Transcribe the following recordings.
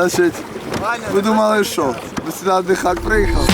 Значить, ви думали, що? Ви сюди віддихати приїхав?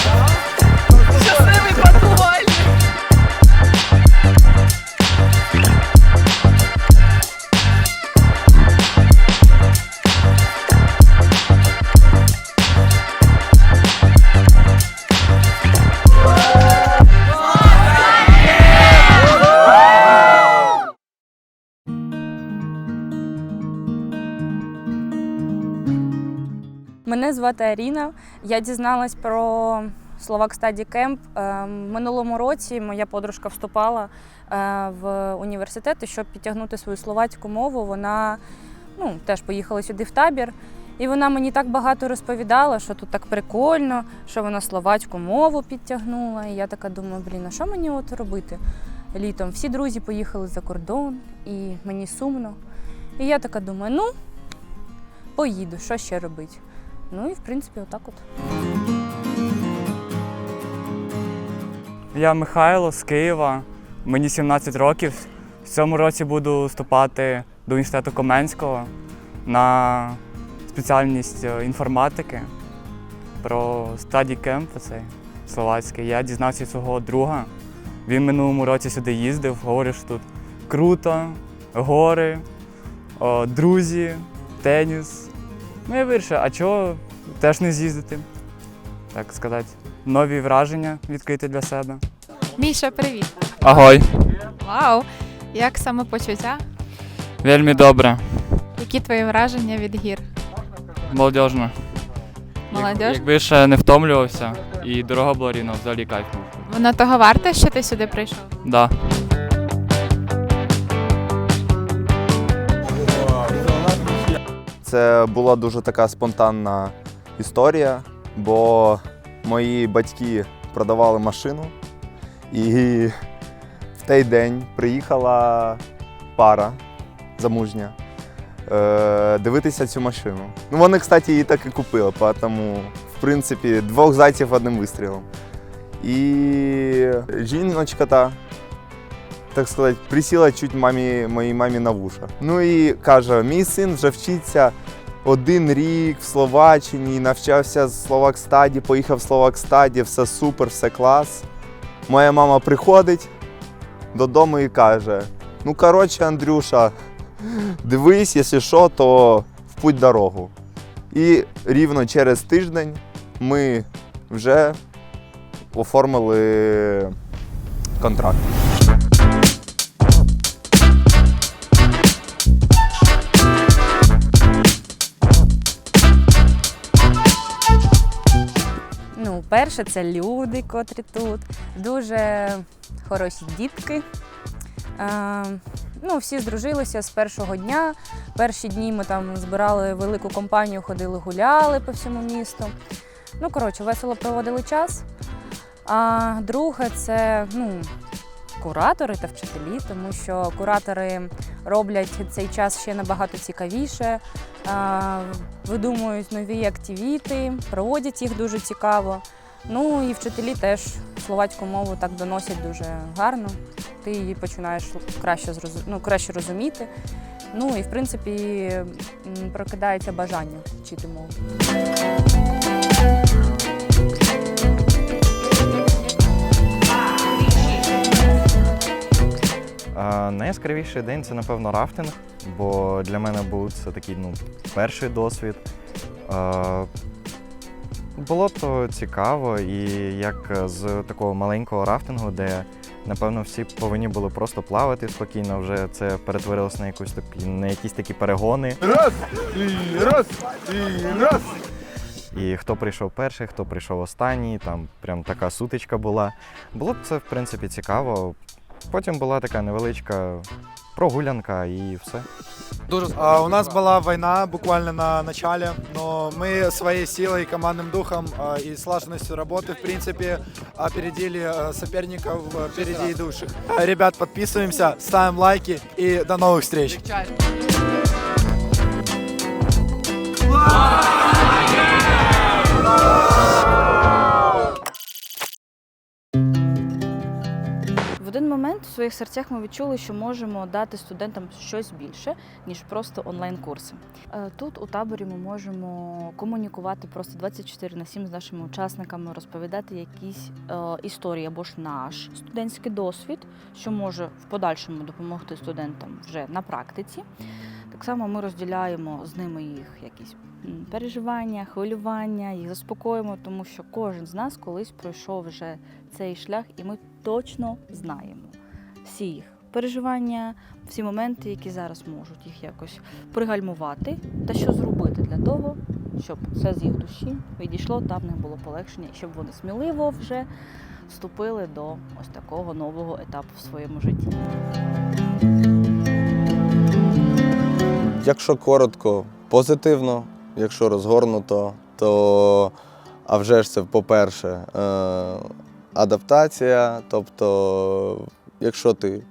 Звати Аріна. Я дізналась про Словак Стаді Кемп. Минулому році моя подружка вступала е, в університет, щоб підтягнути свою словацьку мову, вона ну, теж поїхала сюди в табір. І вона мені так багато розповідала, що тут так прикольно, що вона словацьку мову підтягнула. І я така думаю, блін, а що мені от робити літом? Всі друзі поїхали за кордон, і мені сумно. І я така думаю, ну, поїду, що ще робити? Ну і в принципі, отак от. Я Михайло з Києва, мені 17 років. В цьому році буду вступати до університету Коменського на спеціальність е, інформатики про стаді кемп цей словацький. Я дізнався свого друга. Він минулому році сюди їздив, говорив, що тут круто, гори, друзі, теніс. Ну я вирішив, а чого теж не з'їздити, так сказати. Нові враження відкрити для себе. Міша, привіт. Агой. Вау! Як самопочуття? Вельми добре. Які твої враження від гір? Молодіжно. Молодіж? Якби ще не втомлювався і дорога була рівна, взагалі кайф. був. Воно того варте, що ти сюди прийшов? Да. Це була дуже така спонтанна історія, бо мої батьки продавали машину, і в той день приїхала пара замужня е, дивитися цю машину. Ну, вони, кстати, її так і купили, тому, в принципі, двох зайців одним вистрілом. І жіночка та так сказати, присіла чуть мамі, моїй мамі на вуша. Ну і каже: мій син вже вчиться один рік в Словаччині, навчався з Словакстаді, поїхав в Словакстаді, все супер, все клас. Моя мама приходить додому і каже: ну, коротше, Андрюша, дивись, якщо що, то в путь дорогу. І рівно через тиждень ми вже оформили контракт. Ну, перше, це люди, котрі тут, дуже хороші дітки. Е, ну, всі здружилися з першого дня. Перші дні ми там збирали велику компанію, ходили, гуляли по всьому місту. Ну, коротше, весело проводили час. А друге, це ну, куратори та вчителі, тому що куратори роблять цей час ще набагато цікавіше, видумують нові активіти, проводять їх дуже цікаво. Ну і вчителі теж словацьку мову так доносять дуже гарно. Ти її починаєш краще, ну, краще розуміти. Ну і в принципі прокидається бажання вчити мову. Найяскравіший день це, напевно, рафтинг, бо для мене був це такий ну, перший досвід. Було то цікаво, і як з такого маленького рафтингу, де, напевно, всі повинні були просто плавати спокійно, вже це перетворилося на якусь такі, на якісь такі перегони. Раз, і раз, і раз. І хто прийшов перший, хто прийшов останній, там прям така сутичка була. Було б це, в принципі, цікаво. Потім була така невеличка прогулянка і все. А, У нас была война буквально на начале, но мы своей силой, командным духом а, и слаженностью работы, в принципе, опередили а, соперников а, впереди идущих. А, Ребят, подписываемся, ставим лайки и до новых встреч. В момент в своїх серцях ми відчули, що можемо дати студентам щось більше, ніж просто онлайн-курси. Е, Тут у таборі ми можемо комунікувати просто 24 на 7 з нашими учасниками, розповідати якісь е, історії або ж наш студентський досвід, що може в подальшому допомогти студентам вже на практиці. Так само ми розділяємо з ними їх якісь переживання, хвилювання, їх заспокоїмо, тому що кожен з нас колись пройшов вже цей шлях, і ми точно знаємо всі їх переживання, всі моменти, які зараз можуть їх якось пригальмувати, та що зробити для того, щоб все з їх душі відійшло, та в них було полегшення, і щоб вони сміливо вже вступили до ось такого нового етапу в своєму житті. Якщо коротко, позитивно, якщо розгорнуто, то а вже ж це, по-перше, е, адаптація. Тобто, якщо ти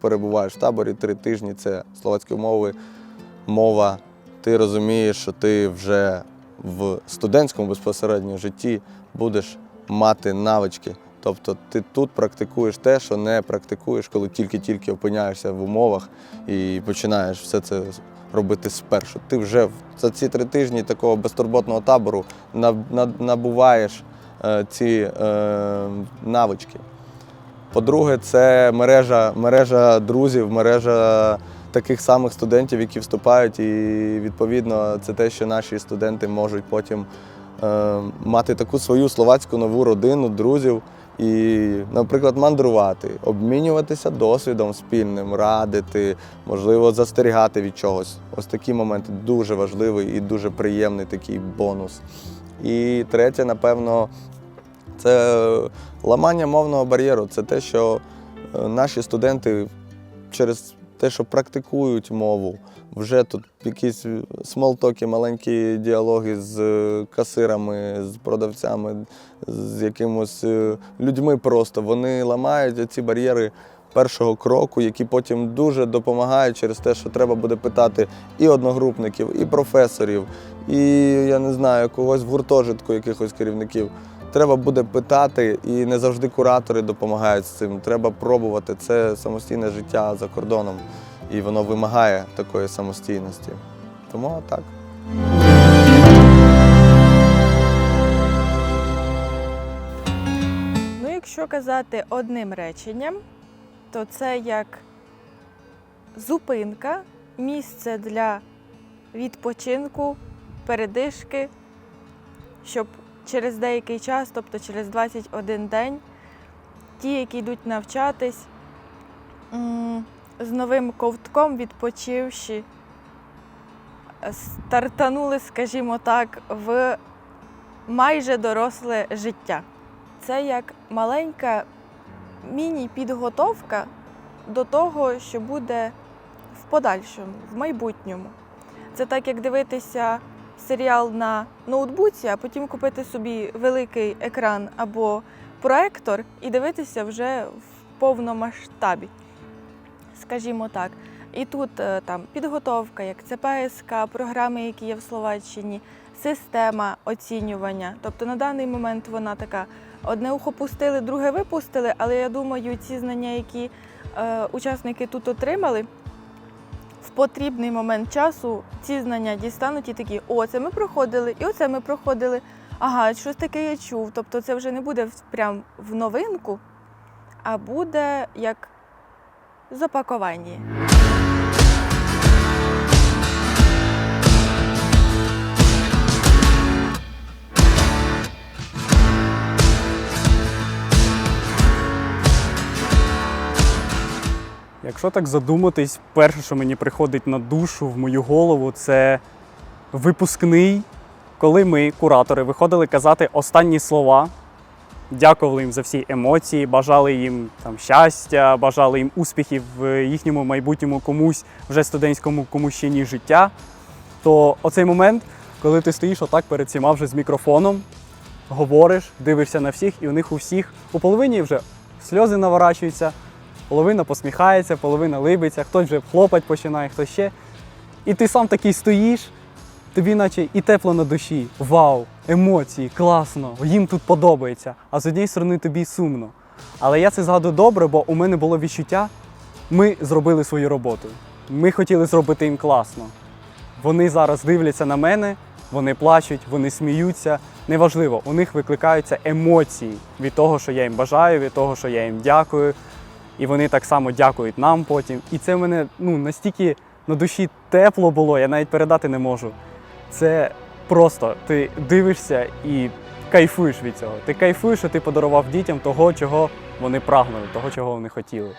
перебуваєш в таборі три тижні, це словацької мови, мова, ти розумієш, що ти вже в студентському безпосередньо житті будеш мати навички. Тобто ти тут практикуєш те, що не практикуєш, коли тільки-тільки опиняєшся в умовах і починаєш все це робити спершу. Ти вже за ці три тижні такого безтурботного табору набуваєш е, ці е, навички. По-друге, це мережа, мережа друзів, мережа таких самих студентів, які вступають, і відповідно це те, що наші студенти можуть потім е, мати таку свою словацьку нову родину, друзів. І, наприклад, мандрувати, обмінюватися досвідом спільним, радити, можливо, застерігати від чогось. Ось такі моменти дуже важливий і дуже приємний такий бонус. І третє, напевно, це ламання мовного бар'єру. Це те, що е, наші студенти через те, що практикують мову, вже тут якісь смолтоки, маленькі діалоги з е, касирами, з продавцями, з якимось е, людьми просто. Вони ламають ці бар'єри першого кроку, які потім дуже допомагають через те, що треба буде питати і одногрупників, і професорів, і я не знаю, когось в гуртожитку, якихось керівників. Треба буде питати, і не завжди куратори допомагають з цим. Треба пробувати. Це самостійне життя за кордоном, і воно вимагає такої самостійності. Тому так. Ну, якщо казати одним реченням, то це як зупинка, місце для відпочинку, передишки, щоб через деякий час, тобто через 21 день, ті, які йдуть навчатись, з новим ковтком відпочивши, стартанули, скажімо так, в майже доросле життя. Це як маленька міні-підготовка до того, що буде в подальшому, в майбутньому. Це так, як дивитися серіал на ноутбуці, а потім купити собі великий екран або проектор і дивитися вже в повномасштабі. Скажімо так. І тут е, там підготовка, як ЦПСК, програми, які є в Словаччині, система оцінювання. Тобто на даний момент вона така одне ухо пустили, друге випустили, але я думаю, ці знання, які е, учасники тут отримали, потрібний момент часу ці знання дістануть і такі, о, це ми проходили, і оце ми проходили. Ага, щось таке я чув. Тобто це вже не буде прям в новинку, а буде як запакування. Якщо так задуматись, перше, що мені приходить на душу в мою голову, це випускний, коли ми, куратори, виходили казати останні слова, дякували їм за всі емоції, бажали їм там щастя, бажали їм успіхів в їхньому майбутньому комусь, вже студентському комусь життя. То оцей момент, коли ти стоїш отак перед всіма вже з мікрофоном, говориш, дивишся на всіх, і у них у всіх у половині вже сльози наворачуються, половина посміхається, половина либиться, хтось вже хлопать починає, хтось ще. І ти сам такий стоїш, тобі наче і тепло на душі. Вау, емоції, класно, їм тут подобається. А з однієї сторони тобі сумно. Але я це згадую добре, бо у мене було відчуття, ми зробили свою роботу. Ми хотіли зробити їм класно. Вони зараз дивляться на мене, вони плачуть, вони сміються. Неважливо, у них викликаються емоції від того, що я їм бажаю, від того, що я їм дякую. І вони так само дякують нам потім. І це мене ну, настільки на душі тепло було, я навіть передати не можу. Це просто ти дивишся і кайфуєш від цього. Ти кайфуєш, що ти подарував дітям того, чого вони прагнули, того, чого вони хотіли.